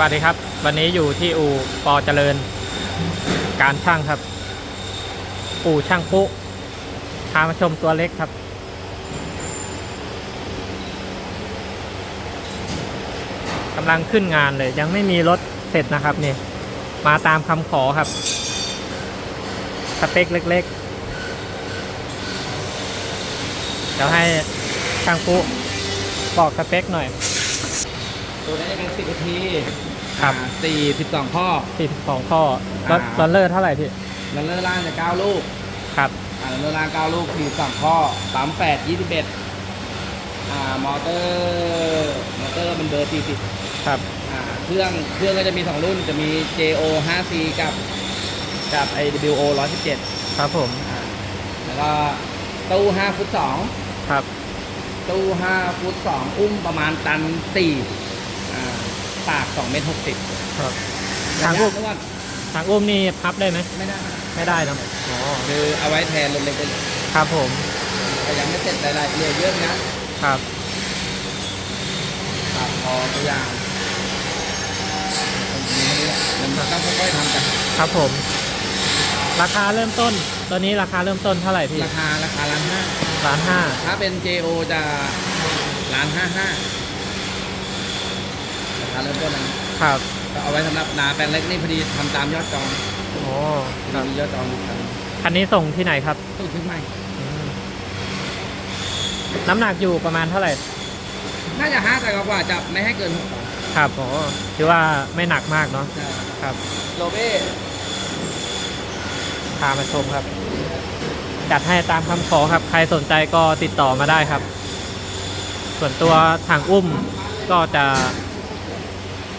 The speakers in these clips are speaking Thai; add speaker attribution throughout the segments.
Speaker 1: วัสดีครับ วันนี้อยู่ที่อู่ปอเจริญ การช่างครับ อู่ช่างปุ๊พามาชมตัวเล็กครับ กำลังขึ้นงานเลย ยังไม่มีรถเสร็จนะครับนี่ มาตามคำขอครับ สเปคเล็กๆเดี๋ยวให้ช่างปุ๊บอกสเปคหน่อย
Speaker 2: ตัวนี้จะเป็น10นาที
Speaker 1: ครับ
Speaker 2: สี่สิบสองข้อ
Speaker 1: 42 ข้อรถ
Speaker 2: อ่า
Speaker 1: รอนเลอร์เท่าไหร่พี่
Speaker 2: ลันเลอร์ล่างจะ9ลูก
Speaker 1: ครับ
Speaker 2: อ่าลันเลอร์ล่าง9ลูก42ข้อปั๊ม8 21อ่ามอเตอร์มอเตอร์มันเบอร์40
Speaker 1: ครับ
Speaker 2: อ่าเครื่องเครื่องก็จะมี2รุ่นจะมี JO 5C กับกับ AWO 117
Speaker 1: ครับผม
Speaker 2: อ่าแล้วก็ตู้5ฟุต2
Speaker 1: ครับ
Speaker 2: ตู้5ฟุต2อุ้มประมาณตัน4อ่า ปาก2เมตร60
Speaker 1: ครับ
Speaker 2: ระ
Speaker 1: ทาง
Speaker 2: ยะ
Speaker 1: อุ้ม
Speaker 2: นวด
Speaker 1: ทางอุ้มนี่พับได้ไหม
Speaker 2: ไม่ได้
Speaker 1: ไม่ได้เนอะอ๋อ
Speaker 2: คือเอาไว้แทนรถเล็กได้เลย
Speaker 1: ครับผม
Speaker 2: แต่ยังไม่เสร็จรายละเอียดเยอะนะครับตัดพอตัวอย่างมันต้องค่อยๆทำกัน
Speaker 1: ครับผม ราคาเริ่มต้นตัวนี้ราคาเริ่มต้นเท่าไหร่พี่
Speaker 2: ราคาราคาล้านห้า
Speaker 1: ล้านห้า
Speaker 2: ถ้าเป็น JO จะล้านห้าห้า ราคาเริ่มต้นนะครับก็เอาไว้สำหรับนาแปลงเล็กนี่พอดีทำตามยอดจอง
Speaker 1: โอ้ครับ
Speaker 2: มียอดจองอยู่ครับ
Speaker 1: คันนี้ส่งที่ไหนครับ
Speaker 2: ตู้ขึ้นใหม่
Speaker 1: อืมน้ำหนักอยู่ประมาณเท่าไหร่
Speaker 2: น่าจะห้าแต่กว่าจะไม่ให้เกินหกตัน
Speaker 1: ครับโอ้ถือว่าไม่หนักมากเนาะ ครับ
Speaker 2: โลเบ้
Speaker 1: พามาชมครับ จัดให้ตามคำขอครับ ใครสนใจก็ติดต่อมาได้ครับ ส่วนตัวถังอุ้มก็จะ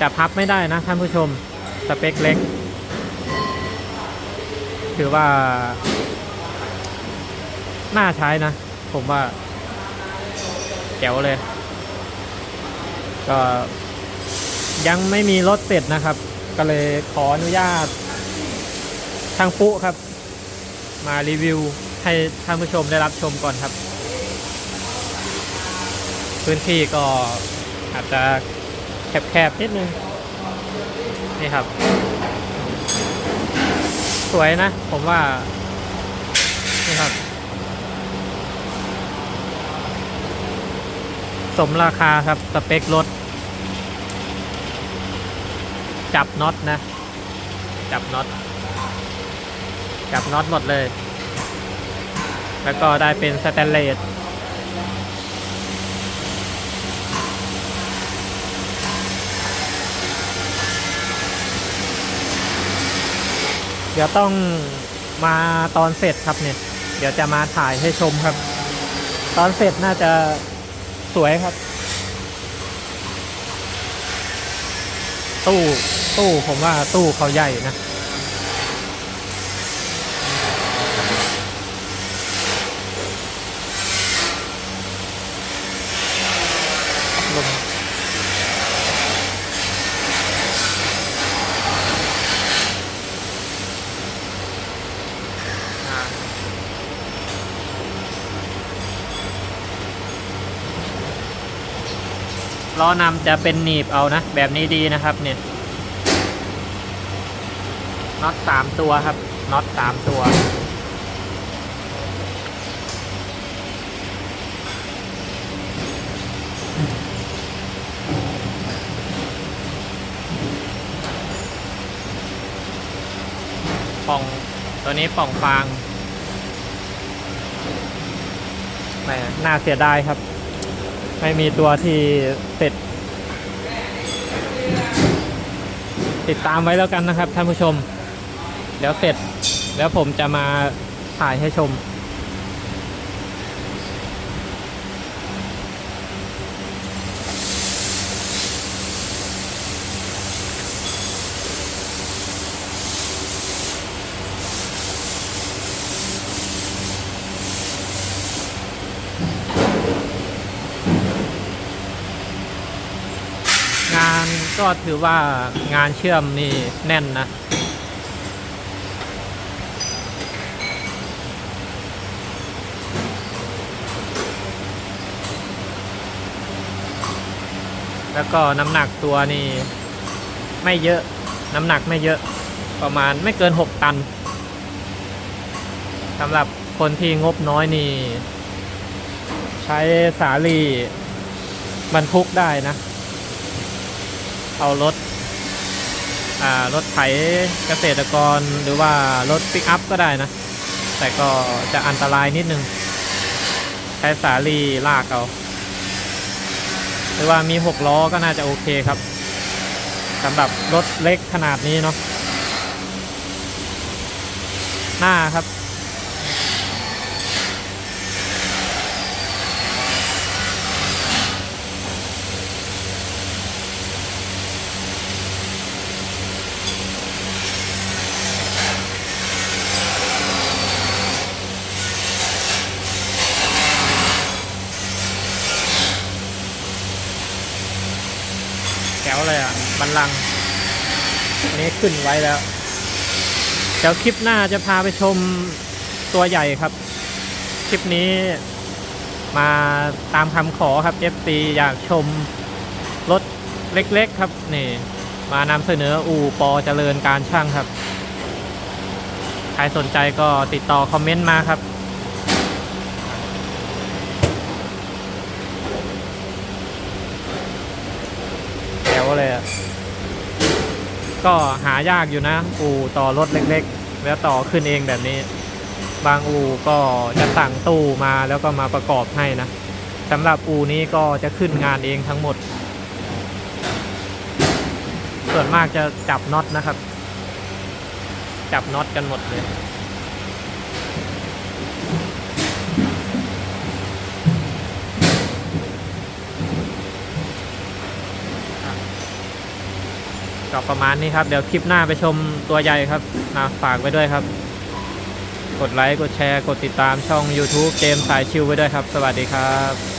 Speaker 1: จะพับไม่ได้นะท่านผู้ชมสเปคเล็ก ถือว่า น่าใช้นะ ผมว่าแจ๋วเลย ก็ยังไม่มีรถเสร็จนะครับ ก็เลยขออนุญาตทางปุ๊ครับ มารีวิวให้ท่านผู้ชมได้รับชมก่อนครับ พื้นที่ก็อาจจะ แคบๆนิดนึง นี่ครับ สวยนะ ผมว่า นี่ครับ สมราคาครับ สเปครถ จับน็อตนะ จับน็อต จับน็อตหมดเลย แล้วก็ได้เป็นสแตนเลส เดี๋ยวต้องมาตอนเสร็จครับเนี่ย เดี๋ยวจะมาถ่ายให้ชมครับ ตอนเสร็จน่าจะสวยครับ ตู้ตู้ผมว่าตู้เขาใหญ่นะ ล้อนำจะเป็นหนีบเอานะ แบบนี้ดีนะครับเนี่ยน็อตสามตัวครับน็อตสามตัว ป่องตัวนี้ป่องฟางแหมน่าเสียดายครับ ไม่มีตัวที่เสร็จ ติดตามไว้แล้วกันนะครับท่านผู้ชม เดี๋ยวเสร็จแล้วผมจะมาถ่ายให้ชม งานก็ถือว่างานเชื่อมนี่แน่นนะ แล้วก็น้ำหนักตัวนี่ไม่เยอะน้ำหนักไม่เยอะประมาณไม่เกิน 6 ตันสำหรับคนที่งบน้อยนี่ ใช้สาลีบรรทุกได้นะ เอารถอ่ารถไถเกษตรกรหรือว่ารถปิกอัพก็ได้นะ แต่ก็จะอันตรายนิดนึง ใช้สาลีลากเอาหรือว่ามีหกล้อก็น่าจะโอเคครับสำหรับรถเล็กขนาดนี้เนาะหน้าครับ แถวเลยอะ บันลังอันนี้ขึ้นไว้แล้วเดี๋ยวคลิปหน้าจะพาไปชมตัวใหญ่ครับ คลิปนี้มาตามคำขอครับ FC อยากชมรถเล็กๆครับนี่มานำเสนออู่ปอเจริญการช่างครับ ใครสนใจก็ติดต่อคอมเมนต์มาครับ แถวเลยอะ ก็หายากอยู่นะ อู่ต่อรถเล็กๆ แล้วต่อขึ้นเองแบบนี้ บางอู่ก็จะสั่งตู้มาแล้วก็มาประกอบให้นะสำหรับอู่นี้ก็จะขึ้นงานเองทั้งหมด ส่วนมากจะจับน็อตนะครับ จับน็อตกันหมดเลย ก็ประมาณนี้ครับ เดี๋ยวคลิปหน้าไปชมตัวใหญ่ครับนะฝากไว้ด้วยครับ กดไลค์ กดแชร์ กดติดตามช่อง YouTube เจมส์สายชิวไว้ด้วยครับ สวัสดีครับ